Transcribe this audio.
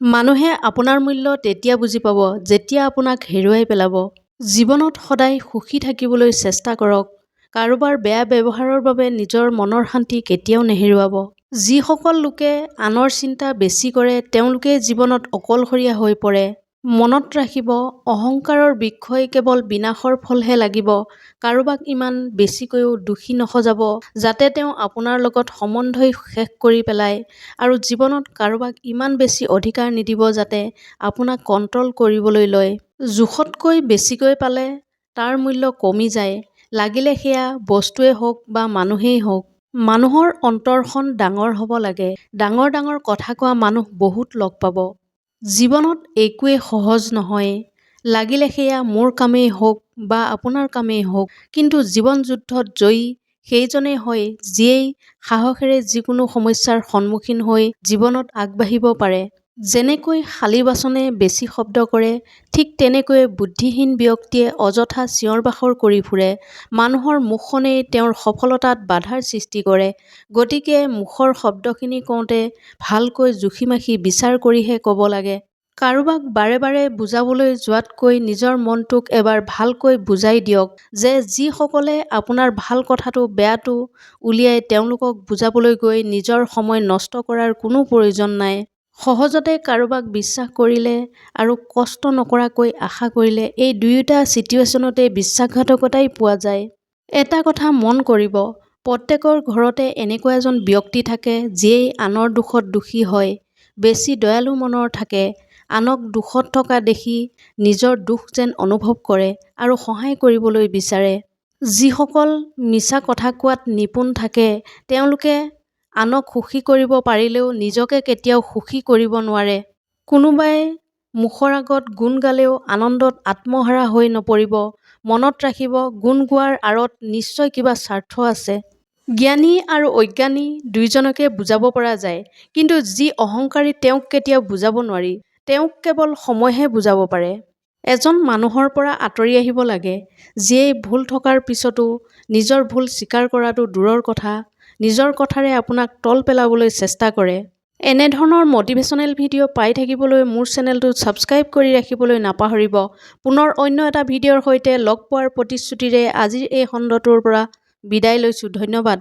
মানুহে আপোনাৰ মূল্য তেতিয়া বুজি পাব যেতিয়া আপোনাক হেৰুৱাই পেলাব। জীৱনত সদায় সুখী থাকিবলৈ চেষ্টা কৰক। কাৰোবাৰ বেয়া ব্যৱহাৰৰ বাবে নিজৰ মনৰ শান্তি কেতিয়াও নেহেৰুৱাব। যিসকল লোকে আনৰ চিন্তা বেছি কৰে তেওঁলোকে জীৱনত অকলশৰীয়া হৈ পৰে। মনত ৰাখিব অহংকাৰৰ বৃক্ষই কেৱল বিনাশৰ ফলহে লাগিব। কাৰোবাক ইমান বেছিকৈও দোষী নসজাব যাতে তেওঁ আপোনাৰ লগত সম্বন্ধই শেষ কৰি পেলায়। আৰু জীৱনত কাৰোবাক ইমান বেছি অধিকাৰ নিদিব যাতে আপোনাক কণ্ট্ৰল কৰিবলৈ লয়। জোখতকৈ বেছিকৈ পালে তাৰ মূল্য কমি যায়। লাগিলে সেয়া বস্তুৱেই হওক বা মানুহেই হওক। মানুহৰ অন্তৰখন ডাঙৰ হ'ব লাগে। ডাঙৰ ডাঙৰ কথা কোৱা মানুহ বহুত লগ পাব। জীৱনত একোৱেই সহজ নহয়। লাগিলে সেয়া মোৰ কামেই হওক বা আপোনাৰ কামেই হওক কিন্তু জীৱন যুদ্ধত জয়ী সেইজনেই হয় যিয়েই সাহসেৰে যিকোনো সমস্যাৰ সন্মুখীন হৈ জীৱনত আগবাঢ়িব পাৰে। যেনেকৈ খালী বাচনে বেছি শব্দ কৰে ঠিক তেনেকৈয়ে বুদ্ধিহীন ব্যক্তিয়ে অযথা চিঞৰ বাখৰ কৰি ফুৰে মানুহৰ মুখখনেই তেওঁৰ সফলতাত বাধাৰ সৃষ্টি কৰে গতিকে মুখৰ শব্দখিনি কওঁতে ভালকৈ জুখি মাখি বিচাৰ কৰিহে ক'ব লাগে। কাৰোবাক বাৰে বাৰে বুজাবলৈ যোৱাতকৈ নিজৰ মনটোক এবাৰ ভালকৈ বুজাই দিয়ক যে যিসকলে আপোনাৰ ভাল কথাটো বেয়াটো উলিয়াই তেওঁলোকক বুজাবলৈ গৈ নিজৰ সময় নষ্ট কৰাৰ কোনো প্ৰয়োজন নাই। সহজতে কাৰোবাক বিশ্বাস কৰিলে আৰু কষ্ট নকৰাকৈ আশা কৰিলে এই দুয়োটা চিটুৱেশ্যনতে বিশ্বাসঘাতকতাই পোৱা যায়। এটা কথা মন কৰিব প্ৰত্যেকৰ ঘৰতে এনেকুৱা এজন ব্যক্তি থাকে যিয়েই আনৰ দুখত দুখী হয় বেছি দয়ালু মনৰ থাকে আনক দুখত থকা দেখি নিজৰ দুখ যেন অনুভৱ কৰে আৰু সহায় কৰিবলৈ বিচাৰে। যিসকল মিছা কথা কোৱাত নিপুণ থাকে তেওঁলোকে আনক সুখী কৰিব পাৰিলেও নিজকে কেতিয়াও সুখী কৰিব নোৱাৰে। কোনোবাই মুখৰ আগত গুণ গালেও আনন্দত আত্মহাৰা হৈ নপৰিব। মনত ৰাখিব গুণ গোৱাৰ আঁৰত নিশ্চয় কিবা স্বাৰ্থ আছে। জ্ঞানী আৰু অজ্ঞানী দুয়োজনকে বুজাব পৰা যায় কিন্তু যি অহংকাৰী তেওঁক কেতিয়াও বুজাব নোৱাৰি। তেওঁক কেৱল সময়হে বুজাব পাৰে। এজন মানুহৰ পৰা আঁতৰি আহিব লাগে যিয়েই ভুল থকাৰ পিছতো নিজৰ ভুল স্বীকাৰ কৰাটো দূৰৰ কথা। নিজৰ কথাৰে আপোনাক তল পেলাবলৈ চেষ্টা কৰে। এনেধৰণৰ মটিভেশ্যনেল ভিডিঅ' পাই থাকিবলৈ মোৰ চেনেলটো ছাবস্ক্ৰাইব কৰি ৰাখিবলৈ নাপাহৰিব। পুনৰ অন্য এটা ভিডিঅ'ৰ সৈতে লগ পোৱাৰ প্ৰতিশ্ৰুতিৰে আজিৰ এই খণ্ডটোৰ পৰা বিদায় লৈছোঁ। ধন্যবাদ।